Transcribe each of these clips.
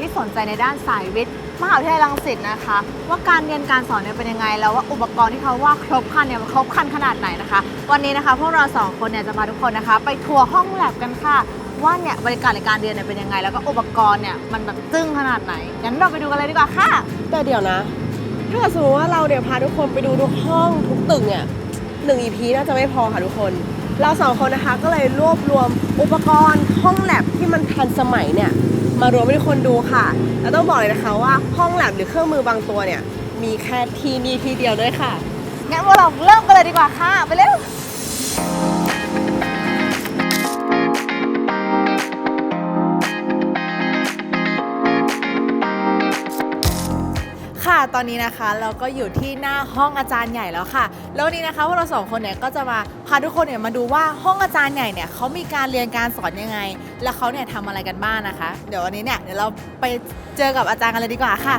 ที่สนใจในด้านสายวิทย์มหาวิทยาลัยรังสิตนะคะ ว่าการเรียนการสอนเนี่ยเป็นยังไง แล้วว่าอุปกรณ์ที่เขาว่าครบครันเนี่ยมันครบครันขนาดไหนนะคะ วันนี้นะคะพวกเราสองคนเนี่ยจะพาทุกคนนะคะ ไปทัวร์ห้องแลบกันค่ะ ว่าเนี่ยบรรยากาศในการเรียนเนี่ยเป็นยังไง แล้วก็อุปกรณ์เนี่ยมันแบบจึ้งขนาดไหนงั้นเราไปดูกันเลยดีกว่าค่ะ แต่เดี๋ยวนะ ถ้าเกิดสมมติว่าเราเนี่ยพาทุกคนไปดูทุกห้องทุกตึกเนี่ยหนึ่งอีพีน่าจะไม่พอค่ะทุกคน เราสองคนนะคะก็เลยรวบรวมอุปกรณ์ห้องแลบที่มันทันสมัยเนี่ย มารวมให้คนดูค่ะ แล้วต้องบอกเลยนะคะว่าห้องแลบหรือเครื่องมือบางตัวเนี่ย มีแค่ที่นี่ที่เดียวด้วยค่ะ งั้นพวกเราเริ่มกันเลยดีกว่าค่ะ ไปเร็ว ค่ะ ตอนนี้นะคะเราก็อยู่ที่หน้าห้องอาจารย์ใหญ่แล้วค่ะ แล้ววันนี้นะคะพวกเราสองคนเนี่ยก็จะมาพาทุกคนเนี่ยมาดูว่าห้องอาจารย์ใหญ่เนี่ยเขามีการเรียนการสอนยังไง แล้วเขาเนี่ยทำอะไรกันบ้างนะคะ เดี๋ยววันนี้เนี่ยเดี๋ยวเราไปเจอกับอาจารย์กันเลยดีกว่าค่ะ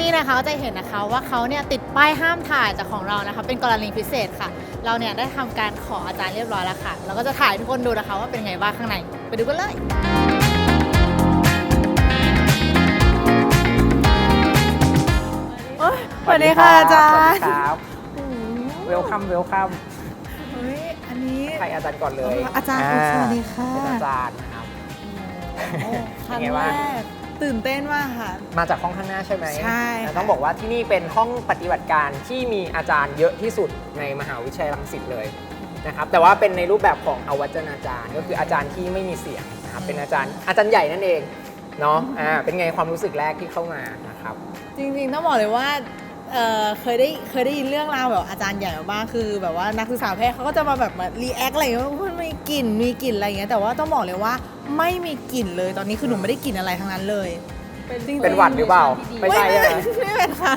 นี่นะคะจะเห็นนะคะว่าเขาเนี่ยติดป้ายห้ามถ่ายจากของเรานะคะ เป็นกรณีพิเศษค่ะ เราเนี่ยได้ทำการขออาจารย์เรียบร้อยแล้วค่ะ เราก็จะถ่ายให้ทุกคนดูนะคะ ว่าเป็นไงบ้างข้างใน ไปดูกันเลย สวัสดีค่ะอาจารย์ สวัสดีครับเวลคัมเวลคัมเฮ้ยอันนี้ใครอาจารย์ก่อนเลยอาจารย์สวัสดีค่ะเป็นอาจารย์นะครับ โอ้ครั้งเป็นไงแรบ้าง กตื่นเต้นมากค่ะ มาจากห้องข้างหน้าใช่ไหมใช่ค่ะแล้วต้องบอกว่าที่นี่เป็นห้องปฏิบัติการที่มีอาจารย์เยอะที่สุดในมหาวิทยาลัยรังสิตเลยนะครับ แต่ว่าเป็นในรูปแบบของอวัจนาจารย์ ก็คืออาจารย์ที่ไม่มีเสียงนะครับ เป็นอาจารย์อาจารย์ใหญ่นั่นเองเนาะ อ่า เป็นไงความรู้สึกแรกที่เข้ามานะครับ จริงๆต้องบอกเลยว่า เอ่อเคยได้เคยได้ยินเรื่องราวแบบอาจารย์ใหญ่มาบ้างคือแบบว่านักศึกษาแพทย์เขาก็จะมาแบบมารีแอคอะไรอย่างเงี้ยว่ามันมีกลิ่นมีกลิ่นอะไรอย่างเงี้ยแต่ว่าต้องบอกเลยว่าไม่มีกลิ่นเลยตอนนี้คือหนูไม่ได้กลิ่นอะไรทั้งนั้นเลยจริงๆเป็นหวัดหรือเปล่า ไม่ใช่ไม่ใช่ไม่ไหม ไม่เป็นค่ะ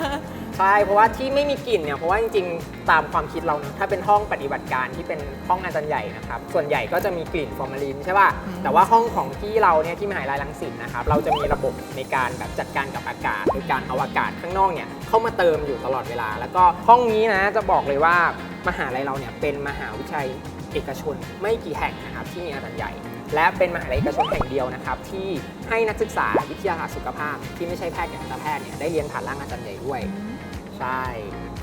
ใช่ เพราะว่าที่ไม่มีกลิ่นเนี่ยเพราะว่าจริงๆ ตามความคิดเรานะถ้าเป็นห้องปฏิบัติการที่เป็นห้องอาจารย์ใหญ่นะครับ ส่วนใหญ่ก็จะมีกลิ่นฟอร์มาลินใช่ป่ะอืมแต่ว่าห้องของที่เราเนี่ยที่มหาลัยรังสิตนะครับ เราจะมีระบบในการแบบจัดการกับอากาศโดยการเอาอากาศข้างนอกเนี่ยเข้ามาเติมอยู่ตลอดเวลา แล้วก็ห้องนี้นะจะบอกเลยว่ามหาลัยเราเนี่ยเป็นมหาวิทยาลัยเอกชนไม่กี่แห่งนะครับที่มีอาจารย์ใหญ่และเป็นมหาลัยเอกชนแห่งเดียวนะครับที่ให้นักศึกษาวิทยาศาสตร์สุขภาพ ที่ไม่ใช่แพทย์อย่างทันตแพทย์เนี่ยได้เรียนผ่านร่างอาจารย์ใหญ่ด้วย ใช่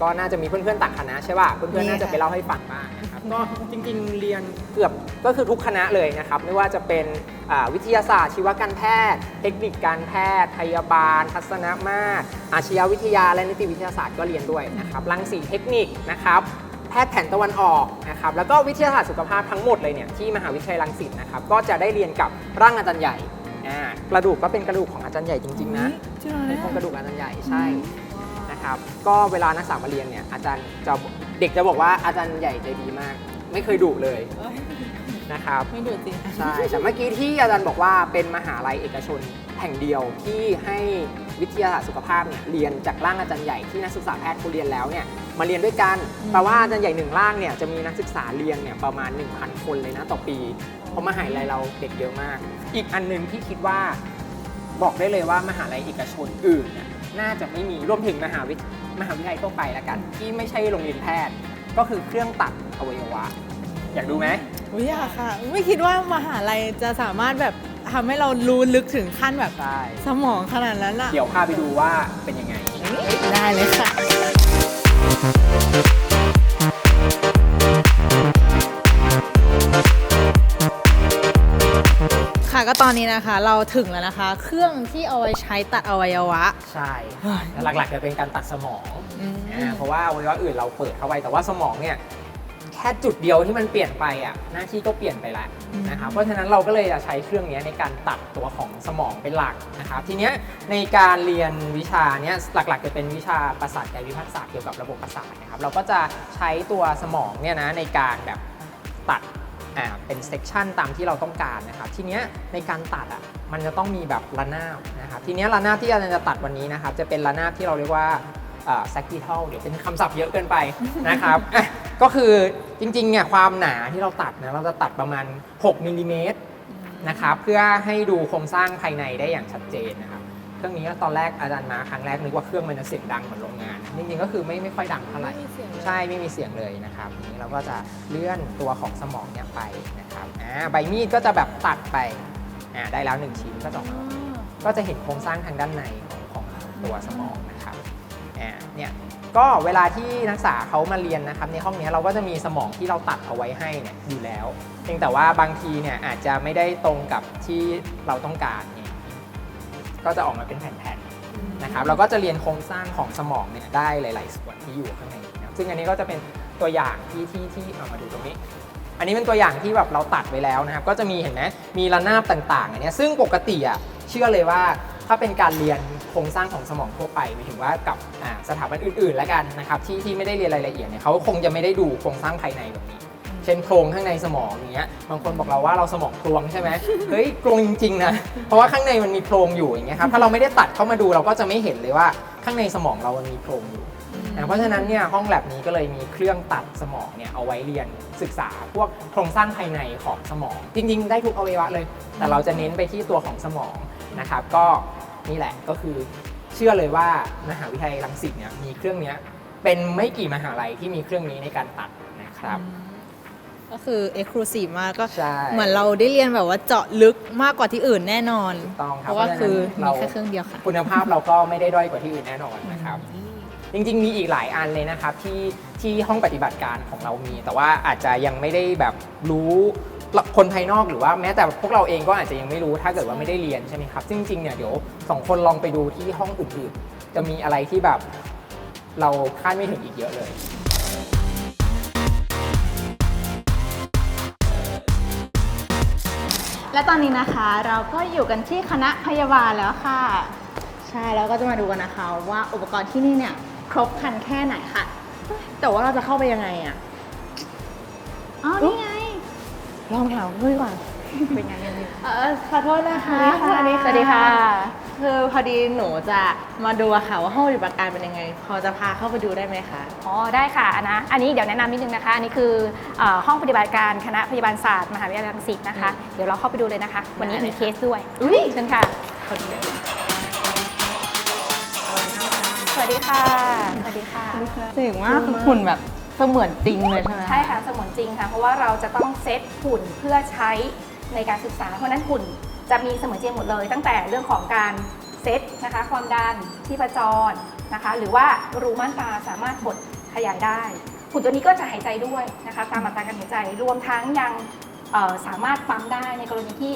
ก็น่าจะมีเพื่อนๆต่างคณะใช่ป่ะ เพื่อนๆน่าจะไปเล่าให้ฟังบ้างนะครับ ก็จริงๆเรียนเกือบก็คือทุกคณะเลยนะครับ ไม่ว่าจะเป็นอ่าวิทยาศาสตร์ชีวการแพทย์ เทคนิคการแพทย์ พยาบาล ทัศนมาตรอาชีววิทยาและนิติวิทยาศาสตร์ก็เรียนด้วยนะครับรังสีเทคนิคนะครับแพทย์แผนตะวันออกนะครับแล้วก็วิทยาศาสตร์สุขภาพทั้งหมดเลยเนี่ยที่มหาวิทยาลัยรังสิตนะครับก็จะได้เรียนกับร่างอาจารย์ใหญ่อ่ากระดูกก็เป็นกระดูกของอาจารย์ใหญ่จริงๆนะจริงเหรอเป็เนี่นยโครงกระดูกอาจารย์ใหญ่ใช่ นะครับ ก็เวลานักศึกษามาเรียนเนี่ยอาจารย์จะเด็กจะบอกว่าอาจารย์ใหญ่ใจดีมาก ไม่เคยดุเลยนะครับไม่ดูจริงใช่แต่เมื่อกี้ที่อาจารย์บอกว่าเป็นมหาลัยเอกชนแห่งเดียวที่ให้วิทยาศาสตร์สุขภาพเนี่ยเรียนจากร่างอาจารย์ใหญ่ที่นักศึกษาแพทย์เขาเรียนแล้วเนี่ยมาเรียนด้วยกันอืมแปลว่าอาจารย์ใหญ่หนึ่งร่างเนี่ยจะมีนักศึกษาเรียนเนี่ยประมาณ 1,000 คนเลยนะต่อปีเพราะมหาลัยเราเด็กเยอะมาก อีกอันหนึงที่คิดว่าบอกได้เลยว่ามหาลัยเอกชนอื่นเนี่ย น่าจะไม่มีรวมถึงมหาวิทมหาวิทยาลัยทั่วไปละกัน ที่ไม่ใช่โรงเรียนแพทย์ ก็คือเครื่องตัดอวัยวะ อยากดูไหมอุ๊ยอยากค่ะ ไม่คิดว่ามหาลัยจะสามารถแบบทำให้เรารู้ลึกถึงขั้นแบบ ใช่สมองขนาดนั้นอะเดี๋ยวพาไปดูว่าเป็นยังไง ได้เลยค่ะ ก็ตอนนี้นะคะ เราถึงแล้วนะคะ เครื่องที่เอาไว้ใช้ตัดอวัยวะ ใช่แล้วหลักๆจะเป็นการตัดสมองอืมอ่าเพราะว่าอวัยวะอื่นเราเปิดเข้าไปแต่ว่าสมองเนี่ยแค่จุดเดียวที่มันเปลี่ยนไปอะหน้าที่ก็เปลี่ยนไปแล้วนะครับเพราะฉะนั้นเราก็เลยจะใช้เครื่องนี้ในการตัดตัวของสมองเป็นหลักนะครับทีเนี้ยในการเรียนวิชาเนี้ยหลักๆจะเป็นวิชาประสาทกายวิภาคศาสตร์เกี่ยวกับระบบประสาทนะครับเราก็จะใช้ตัวสมองเนี่ยนะในการแบบตัดอ่า เป็นเซกชันตามที่เราต้องการนะครับทีเนี้ยในการตัดอะมันจะต้องมีแบบระนาบนะครับทีเนี้ยระนาบที่อาจารย์จะตัดวันนี้นะครับจะเป็นระนาบที่เราเรียกว่าแซกกิทัลเดี๋ยวเป็นคำศัพท์เยอะเกินไปนะครับก็คือจริงๆเนี่ยความหนาที่เราตัดนะเราจะตัดประมาณ 6มิลลิเมตรนะครับเพื่อให้ดูโครงสร้างภายในได้อย่างชัดเจนนะครับ เครื่องนี้ตอนแรกอาจารย์มาครั้งแรกนึกว่าเครื่องมันจะเสียงดังเหมือนโรงงาน จริงๆก็คือไม่ไม่ค่อยดังเท่าไหร่ ไม่มีเสียงเลย ใช่ไม่มีเสียงเลยนะครับทีนี้เราก็จะเลื่อนตัวของสมองเนี่ยไปนะครับอ่าใบมีดก็จะแบบตัดไปอ่าได้แล้วหนึ่งชิ้นก็จะออกมาแบบนี้ก็จะเห็นโครงสร้างทางด้านในของของตัวสมองนะครับอ่าเนี่ย ก็เวลาที่นักศึกษาเขามาเรียนนะครับ ในห้องเนี้ยเราก็จะมีสมองที่เราตัดเอาไว้ให้เนี่ยอยู่แล้ว เพียงแต่ว่าบางทีเนี่ยอาจจะไม่ได้ตรงกับที่เราต้องการเนี่ยก็จะออกมาเป็นแผ่นๆ นะครับเราก็จะเรียนโครงสร้างของสมองเนี่ยได้หลาย ๆ ส่วนที่อยู่ข้างในนะครับซึ่งอันนี้ก็จะเป็นตัวอย่างที่ที่ที่เอามาดูตรงนี้ อันนี้เป็นตัวอย่างที่แบบเราตัดไว้แล้วนะครับก็จะมีเห็นไหมมีระนาบต่างๆอันเนี้ยซึ่งปกติอะเชื่อเลยว่าถ้าเป็นการเรียนโครงสร้างของสมองทั่วไปหมายถึงว่ากับสถาบันอื่นๆแล้วกันนะครับที่ที่ไม่ได้เรียนรายละเอียดเนี่ยเขาคงจะไม่ได้ดูโครงสร้างภายในแบบนี้ เช่นโครงข้างในสมองอย่างเงี้ยบางคนบอกเราว่าเราสมองกลวงใช่ไหมเฮ้ยกลวงจริงๆนะเพราะว่าข้างในมันมีโพรงอยู่อย่างเงี้ยครับถ้าเราไม่ได้ตัดเข้ามาดูเราก็จะไม่เห็นเลยว่าข้างในสมองเรามันมีโพรงอยู่นะเพราะฉะนั้นเนี่ยห้องแลบนี้ก็เลยมีเครื่องตัดสมองเนี่ยเอาไว้เรียนศึกษาพวกโครงสร้างภายในของสมอง จริง ๆ ได้ทุกอวัยวะเลย แต่เราจะเน้นไปที่ตัวของสมองนะครับ ก็นี่แหละก็คือเชื่อเลยว่ามหาวิทยาลัยรังสิตเนี่ยมีเครื่องเนี้ยเป็นไม่กี่มหาลัยที่มีเครื่องนี้ในการตัดนะครับ ก็คือเอ็กซ์คลูซีฟมากก็ใช่ เหมือนเราได้เรียนแบบว่าเจาะลึกมากกว่าที่อื่นแน่นอนถูกต้องคเพรับราะว่าคือเพมีราะฉะนั้นแค่เครื่องเดียวค่ะ คุณภาพเราก็ไม่ได้ด้อยกว่าที่อื่นแน่นอนนะครับ จริงๆ มีอีกหลายอันเลยนะครับที่ที่ห้องปฏิบัติการของเรามี แต่ว่าอาจจะยังไม่ได้แบบรู้คนภายนอกหรือว่าแม้แต่พวกเราเองก็อาจจะยังไม่รู้ถ้าเกิดว่าไม่ได้เรียนใช่ไหมครับซึ่งจริงๆเนี่ยเดี๋ยวสองคนลองไปดูที่ห้องอื่นๆจะมีอะไรที่แบบเราคาดไม่ถึงอีกเยอะเลย และตอนนี้นะคะเราก็อยู่กันที่คณะพยาบาลแล้วค่ะ ใช่แล้วก็จะมาดูกันนะคะ ว่าอุปกรณ์ที่นี่เนี่ยครบครันแค่ไหนค่ะ แต่ว่าเราจะเข้าไปยังไงอะอ๋อนี่ไง ลองถามคุยก่อนเป็นไงกันดีเออขอโทษนะคะสวัสดีค่ะสวัสดี ค่ะคือพอดีหนูจะมาดูอะค่ะว่าห้องปฏิบัติการเป็นยังไง พอจะพาเข้าไปดูได้ไหมคะอ๋อได้ค่ะอันนะอันนี้เดี๋ยวแนะนำนิดนึงนะคะ อันนี้คือเออห้องปฏิบัติการคณะพยาบาลศาสตร์มหาวิทยาลัยรังสิตนะคะ เดี๋ยวเราเข้าไปดูเลยนะคะ วันนี้มีเคสด้วยอุ้ยเชิญค่ะสวัสดีค่ะ สวัสดีค่ะถึงว่าคือหุ่นแบบเสมือนจริงเลยใช่ไหมใช่ค่ะสมุนจริงค่ะ เพราะว่าเราจะต้องเซตหุ่นเพื่อใช้ในการศึกษา เพราะฉะนั้นหุ่น จะมีเสมอนจริงหมดเลย ตั้งแต่เรื่องของการเซตนะคะ ความดันที่ประจรนะคะ หรือว่ารูม่านตาสามารถบดขยายได้หุ่นตัวนี้ก็จะหายใจด้วยนะคะตามอัตราการหายใจรวมทั้งยังสามารถปั๊มได้ในกรณีที่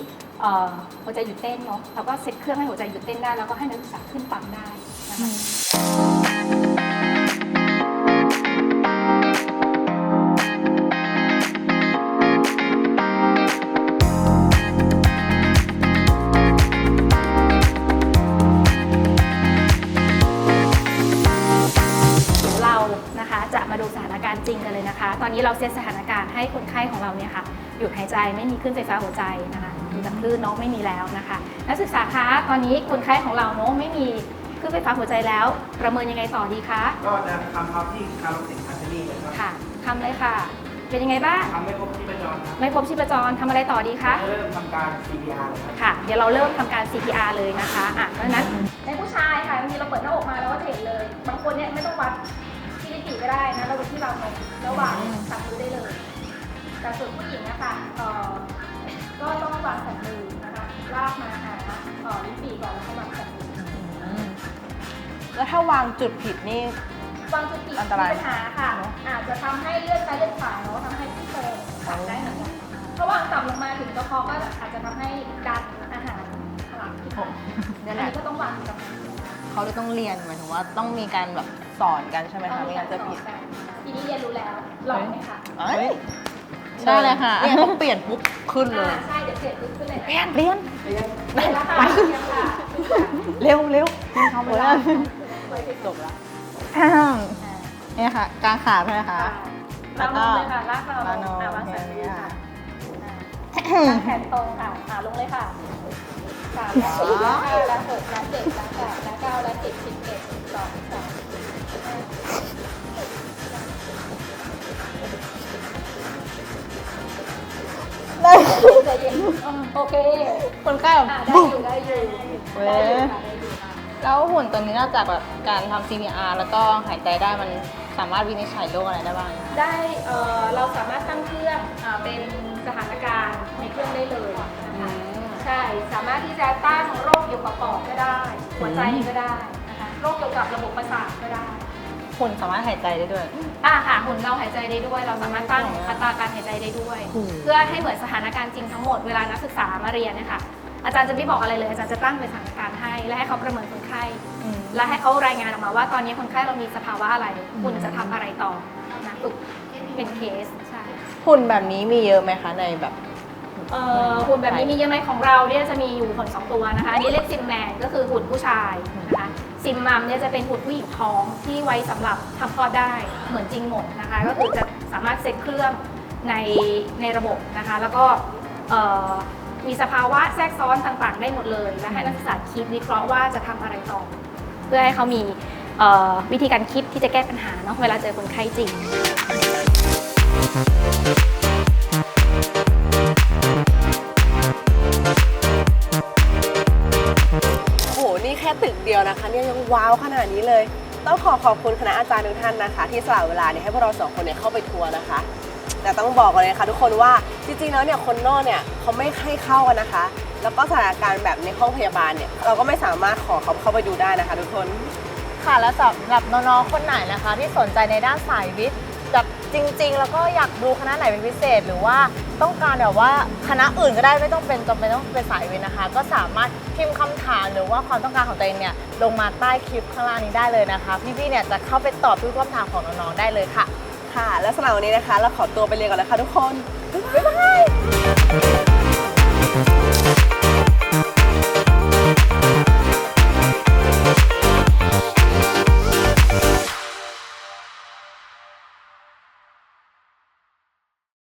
หัวใจหยุดเต้นเนาะเราก็เซตเครื่องให้หัวใจหยุดเต้นได้ แล้วก็ให้นักศึกษาขึ้นปั๊มได้นะคะ รณ์จริงกันเลยนะคะ ตอนนี้เราเซตสถานการณ์ให้คนไข้ของเราเนี่ยค่ะหยุดหายใจไม่มีคลื่นไฟฟ้าหัวใจนะคะดูจากคลื่นเน้องไม่มีแล้วนะคะนักศึกษาคะตอนนี้คนไข้ของเราเน้องไม่มีคลื่นไฟฟ้าหัวใจแล้ว ประเมินยังไงต่อดีคะก็จะทำครับที่คาร์ลสินคัสเทอรี่เลยครับค่ะทำเลยค่ะ เป็นยังไงบ้างทำไม่ครบที่ประจรครับไม่พบชีพจรทำอะไรต่อดีคะเริ่มทำการ CPR เลยครับค่ะ เดี๋ยวเราเริ่มทำการ CPR เลยนะคะอะเพราะฉะนั้นในผู้ชายค่ะบางทีเราเปิดหน้าอกมาแล้วก็จะเห็นเลย บางคนเนี่ยไม่ต้องวัด ที่ลิติก็ได้นะเราดูที่เรานมระหว่างสับมือได้เลยแต่ส่วนผู้หญิงนะคะเอ่อก็ต้องวางสับมือนะคะลากมาหาเอ่อลิ้นปี่ก่อนแล้วก็วางสับมือแล้วถ้าวางจุดผิดนี่ วางจุดผิดอันตรายมีปัญหาค่ะอาจจะทำให้เลือดซ้ายเลือดขวาเนาะทำให้ที่โครงขาดได้เหมือนกันถ้าวางต่ำลงมาถึงกระเพาะก็อาจจะทำให้ดันอาหารทะลักที่คอเนี่อัยนแหละนี้ก็ต้องวางกำลังเขาเลยต้องเรียนหมายถึงว่าต้องมีการแบบ สอนกันใช่ไหมคะไม่งั้นจะผิดทีนี้เรียนรู้แล้วลองไหมคะเอ้ยได้เลยค่ะเนี่ยต้องเปลี่ยนปุ๊บขึ้นเลอ่ายใช่ เดี๋ยวเปลี่ยนลุกขึ้นเลยเปลี่ยนเปลี่ยนเปลี่ยนแล้วค่ะเปลี่ยนค่ะเร็วเร็วกินเขาไม่ได้จบแล้วเนี่ยค่ะกลางขาใช่ไหมคะเราลงเลยค่ะลากเราลงลากเราอะวางสันโอเคมือค่ะค่ะตั้งแขนตรงค่ะอ่าลงเลยค่ะสามและสี่และห้าและหกและเจ็ดและแปดและเก้าและสิบสิบเอ็ดสิบสองสิบสาม โอเคคนใกล้แบบอะได้ปุ๊บอยู่ได้อยู่เว้ย ได้อยู่ค่ะได้อยู่ค่ะแล้วหุ่นตัวนี้นอกจากแบบการทำ CPR แล้วก็หายใจได้มันสามารถวินิจฉัยโรคอะไรได้บ้างคะได้เอ่อเราสามารถตั้งเครื่องอ่าเป็นสถานการณ์ในเครื่องได้เลยนะคะใช่สามารถที่จะตั้งโรคเกี่ยวกับปอดก็ได้ หัวใจก็ได้นะคะโรคเกี่ยวกับระบบประสาทก็ได้ หุ่นสามารถหายใจได้ด้วย อ่าค่ะหุ่นเราหายใจได้ด้วย เราสามารถตั้งอัตราการหายใจได้ด้วย เพื่อให้เหมือนสถานการณ์จริงทั้งหมดเวลานักศึกษามาเรียนเนะคะอาจารย์จะไม่บอกอะไรเลย อาจารย์จะตั้งเป็นสถานการณ์ให้ และให้เขาประเมินคนไข้และให้เขารายงานออกมาว่าตอนนี้คนไข้เรามีสภาวะอะไร คุณจะทำอะไรต่อนะฝึกเป็นเคสใช่หุ่นแบบนี้มีเยอะไหมคะในแบบเอ่อหุ่นแบบนี้มีเยอะไหมของเราเนี่ยจะมีอยู่หุ่นสองตัวนะคะอันนี้เรียกซิมแมนก็คือหุ่นผู้ชายนะคะ ซิมมัมเนี่ยจะเป็นหุ่นผู้หญิงท้องที่ไว้สำหรับทำคลอดได้เหมือนจริงหมดนะคะ ก็คือจะสามารถเซ็ตเครื่องในในระบบนะคะ แล้วก็มีสภาวะแทรกซ้อนต่างๆ ได้หมดเลย และให้นักศึกษาคิดวิเคราะห์ว่าจะทำอะไรต่อ เพื่อให้เขามีวิธีการคิดที่จะแก้ปัญหาเนาะเวลาเจอคนไข้จริง ยวนะคะเนี่ยยังว้าวขนาดนี้เลย ต้องขอขอบคุณคณะอาจารย์ทุกท่านนะคะ ที่สละเวลาเนี่ยให้พวกเราสองคนเนี่ยเข้าไปทัวร์นะคะ แต่ต้องบอกก่อนเลยค่ะทุกคนว่าจริงๆแล้วเนี่ยคนนอกเนี่ยเขาไม่ให้เข้ากันนะคะ แล้วก็สถานการณ์แบบในห้องพยาบาลเนี่ยเราก็ไม่สามารถขอเขาเข้าไปดูได้นะคะ ทุกคน ค่ะและสำหรับน้องๆคนไหนนะคะ ที่สนใจในด้านสายวิทย์ จริง ๆ แล้วก็อยากดูคณะไหนเป็นพิเศษ หรือว่าต้องการแบบว่าคณะอื่นก็ได้ไม่ต้องเป็นจำเป็นต้องเป็นสายวินนะคะ ก็สามารถพิมพ์คำถามหรือว่าความต้องการของตัวเองเนี่ยลงมาใต้คลิปข้างล่างนี้ได้เลยนะคะ พี่ๆเนี่ยจะเข้าไปตอบทุกคำถามของน้องๆได้เลยค่ะ ค่ะ และสำหรับวันนี้นะคะ เราขอตัวไปเรียนก่อนแล้วค่ะทุกคน บ๊ายบาย